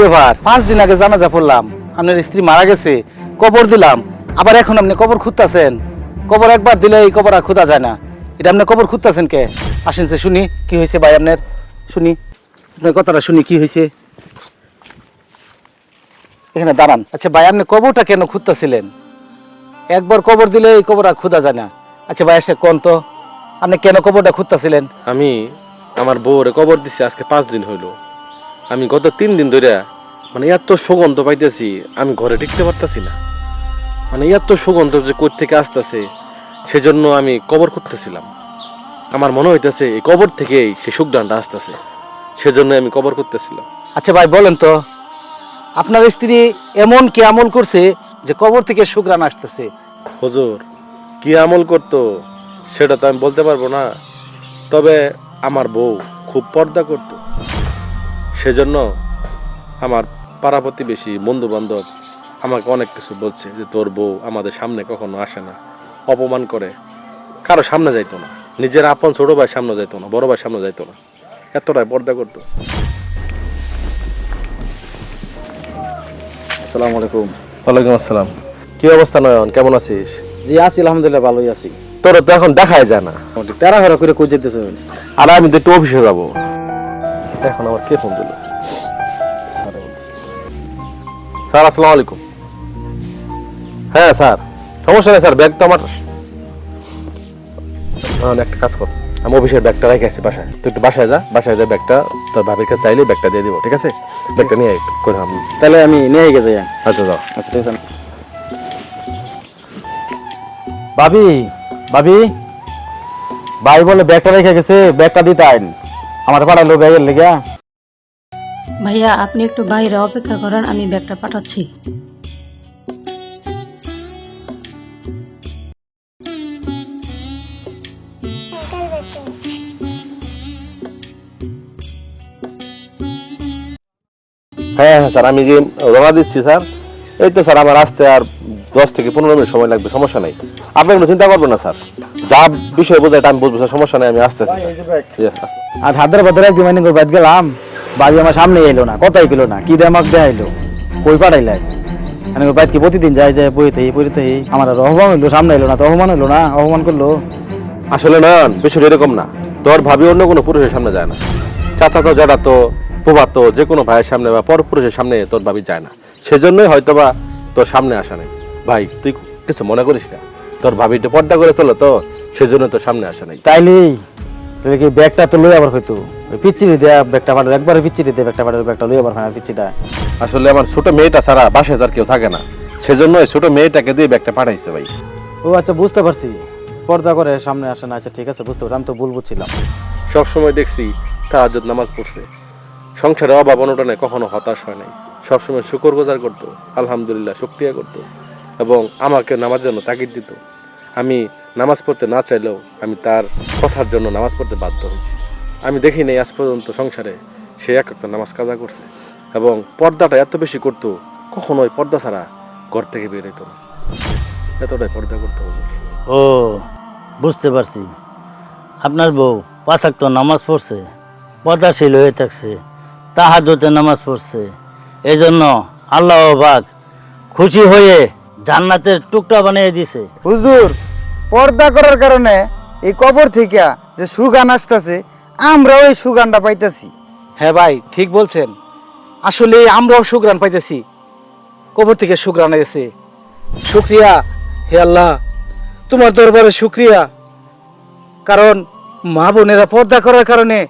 ব্যাপার? পাঁচ দিন আগে জানাজা পড়লাম। আপনার স্ত্রী মারা গেছে, কবর দিলাম। আবার এখন আপনি কবর খুঁজতেছেন। কবর একবার দিলে এই কবর আর খোঁজা যায় না। এটা আপনি কবর খুঁজতেছেন কে? আসেন সে শুনি, কি হয়েছে ভাই আপনার? শুনি। আপনার কথাটা শুনি, কি হয়েছে? এখানে দাঁড়ান। আচ্ছা ভাই, আপনি কবরটা কেন খুঁজতেছিলেন? একবার কবর দিলে এই কবর আর খোঁজা যায় না। আচ্ছা ভাই এসে কোন তো? আপনি কেন কবরটা খুঁজতেছিলেন? আমি আমার বউরে কবর দিছি, আজকে পাঁচ দিন হইল। আমি গত তিন দিন ধরে মানে এত সুগন্ধ পাইতেছি আমি ঘরে টিকতে পারতাছি না। মানে এত সুগন্ধ যে কোথ থেকে আসতেছে সেজন্য আমি কবর করতেছিলাম আমার মনে হইতেছে এই কবর থেকেই সে সুগদানটা আসতেছে সেজন্য আমি কবর করতেছিলাম আচ্ছা ভাই বলেন তো আপনার স্ত্রী এমন কি আমল করছে যে কবর থেকে সুগ্রান আসতেছে? হুজুর কি আমল করতো সেটা তো আমি বলতে পারব না। তবে আমার বউ খুব পর্দা করত। সেজন্য আমার পাড়া প্রতিবেশী বন্ধু বান্ধব আমাকে অনেক কিছু বলছে যে তোর বউ আমাদের সামনে কখনো আসে না। অপমান করে। কারও সামনে যাইতো না। নিজের আপন ছোট ভাই সামনে যাইতো না বড় ভাই সামনে যাইতো না। এতটাই পর্দা করতো। আসসালামু আলাইকুম। ওয়ালাইকুম আসসালাম। কি অবস্থা নয়ন? কেমন আছিস? জি আছি আলহামদুলিল্লাহ ভালোই আছি। তোর তো এখন দেখাই যায় না। তেরাঘরা করে কই যেতেছে? আর আমি তো একটু অফিসে যাব। এখন আমার কে ফোন দিল? স্যার আসসালামু আলাইকুম। হ্যাঁ স্যার। সমস্যা নেই স্যার ব্যাগটা আমার। একটা কাজ কর। আমি অফিসের ব্যাগটা রেখে আসছি বাসায়। তুই একটু বাসায় যা বাসায় যা ব্যাগটা। তোর ভাবির কাছে চাইলে ব্যাগটা দিয়ে দিব ঠিক আছে? ব্যাগটা নিয়ে একটু করে আমি তাহলে আমি নিয়ে গেছে আচ্ছা যাও। আচ্ছা ঠিক আছে ভাবি ভাবি। ভাই বলে ব্যাগটা রেখে গেছে ব্যাগটা দিতে আইন আমার পাঠালো ব্যাগের লেগে ভাইয়া আপনি একটু বাইরে অপেক্ষা করেন আমি ব্যাগটা পাঠাচ্ছি। হ্যাঁ হ্যাঁ স্যার আমি যে রওনা দিচ্ছি স্যার এই তো স্যার আমার আসতে আর দশ থেকে পনেরো মিনিট সময় লাগবে সমস্যা নেই। আপনি কোনো চিন্তা করবেন না স্যার। যা বিষয় বোঝায় এটা আমি বুঝব সমস্যা নেই আমি আসতেছি ইয়ে, আসতে- আর হাতের ভেতরে একদিন মাইনে বাদ গেলাম বাড়ি আমার সামনে এলো না কথাই পেল না কি দেমাক দেয়া এলো কই পাঠাইলাই আমি বাইত কি প্রতিদিন যাই যায় বইতে বইতে আমার আর অপমান হইল সামনে এলো না তো অপমান হইল না অপমান করল। আসলে না বিষয়টা এরকম না তোর ভাবি অন্য কোনো পুরুষের সামনে যায় না। চাচা তো জ্যাঠা তো প্রভা তো যে কোনো ভাইয়ের সামনে বা পর পুরুষের সামনে তোর ভাবি যায় না। সেজন্যই হয়তো বা তোর সামনে আসা নেই। ভাই তুই কিছু মনে করিস না? তোর ভাবি একটু পর্দা করে চলো তো। সেজন্য তো সামনে আসা নেই। তাইলে তাহলে কি ব্যাগটা তো লই আবার হয়তো ওই পিচ্চিরি দেয়া ব্যাগটা পাঠালো একবারে পিচ্চিরি দেয়া ব্যাগটা পাঠালো ব্যাগটা লই আবার হয় পিচ্চিটা। আসলে আমার ছোট মেয়েটা ছাড়া বাসায় তার কেউ থাকে না। সেজন্য ওই ছোট মেয়েটাকে দিয়ে ব্যাগটা পাঠাইছে ভাই। ও আচ্ছা বুঝতে পারছি। পর্দা করে সামনে আসে না। আচ্ছা ঠিক আছে বুঝতে পারছি। আমি তো ভুল বুঝছিলাম। সব সময় দেখছি তাহাজ্জুদ নামাজ পড়ছে। সংসারে অভাব অনটনে কখনো হতাশ হয় নাই। সবসময় শুকর গুজার করতো আলহামদুলিল্লাহ শুক্রিয়া করতো। এবং আমাকে নামাজ জন্য তাগিদ দিত। আমি নামাজ পড়তে না চাইলেও আমি তার কথার জন্য নামাজ পড়তে বাধ্য হয়েছি। আমি দেখি নাই আজ পর্যন্ত সংসারে সে এক একটা নামাজ কাজা করছে এবং পর্দাটা এত বেশি করতো কখনোই পর্দা ছাড়া ঘর থেকে বের হইতো না। এতটাই পর্দা করতে হবে। ও বুঝতে পারছি। আপনার বউ পাঁচ পাঁচাক্ত নামাজ পড়ছে পদাশীল হয়ে থাকছে তাহাদতে নামাজ পড়ছে। এই জন্য আল্লাহ বাক খুশি হয়ে জান্নাতের টুকরা বানিয়ে দিছে। হুজুর পর্দা করার কারণে এই কবর থেকে যে সুগান আসতেছে আমরা ওই সুগানটা পাইতেছি। হ্যাঁ ভাই, ঠিক বলছেন। আসলে আমরাও সুগ্রাণ পাইতেছি। কবর থেকে সুগ্রাণ এসে শুক্রিয়া, হে আল্লাহ। তোমার দরবারে শুক্রিয়া। কারণ মা বোনেরা পর্দা করার কারণে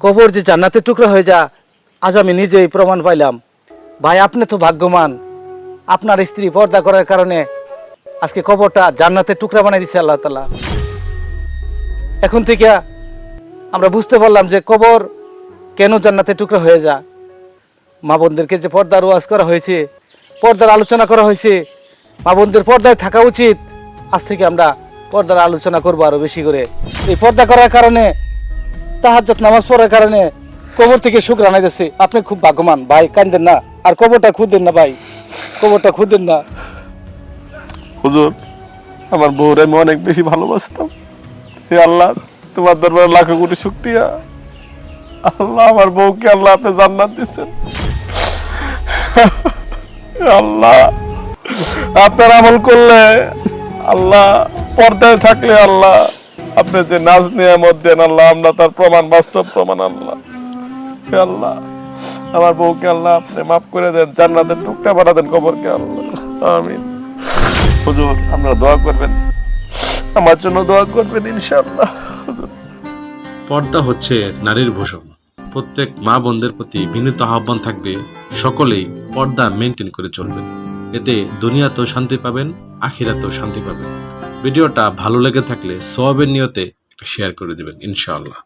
কবর যে জান্নাতের টুকরা হয়ে যা, আজ আমি নিজেই প্রমাণ পাইলাম। ভাই, আপনি তো ভাগ্যবান। আপনার স্ত্রী পর্দা করার কারণে আজকে কবরটা জান্নাতের টুকরা বানিয়ে দিছে আল্লাহ তালা এখন থেকে আমরা বুঝতে পারলাম যে কবর কেন জান্নাতের টুকরা হয়ে যা মা বোনদেরকে যে পর্দার ওয়াজ করা হয়েছে, পর্দার আলোচনা করা হয়েছে, মা বোনদের পর্দায় থাকা উচিত। আজ থেকে আমরা পর্দার আলোচনা করব আরও বেশি করে। এই পর্দা করার কারণে তাহাজ্জত নামাজ পড়ার কারণে কবর থেকে সুখ রানাইতেছে আপনি খুব ভাগ্যবান, ভাই, কান্দেন না। আর কবরটা খুঁদেন না, ভাই। কবরটা খুঁদেন না। হুজুর, আমার বউরে আমি অনেক বেশি ভালোবাসতাম। হে আল্লাহ, তোমার দরবারে লাখো কোটি শুক্রিয়া। আল্লাহ, আমার বউকে আল্লাহ আপনি জান্নাত দিচ্ছেন আল্লাহ, আপনার আমল করলে আল্লাহ, পর্দায় থাকলে আল্লাহ, আপনি যে নাচ নিয়ামত দেন আল্লাহ, আমরা তার প্রমাণ, বাস্তব প্রমাণ আল্লাহ। আল্লাহ, আমার বউকে আল্লাহ আপনি মাফ করে দেন, জান্নাতের টুকটা বাড়া দেন কবরকে আল্লাহ। আমিন। হুজুর, আমরা দোয়া করবেন। আমার জন্য দোয়া করবেন, ইনশাআল্লাহ। হুজুর। পর্দা হচ্ছে নারীর ভূষণ। প্রত্যেক মা বোনদের প্রতি বিনীত আহ্বান থাকবে, সকলেই পর্দা মেনটেন করে চলবেন। এতে দুনিয়াতেও শান্তি পাবেন, আখিরাতেও শান্তি পাবেন। ভিডিওটা ভালো লেগে থাকলে সবের নিয়তে একটা শেয়ার করে দিবেন, ইনশাআল্লাহ।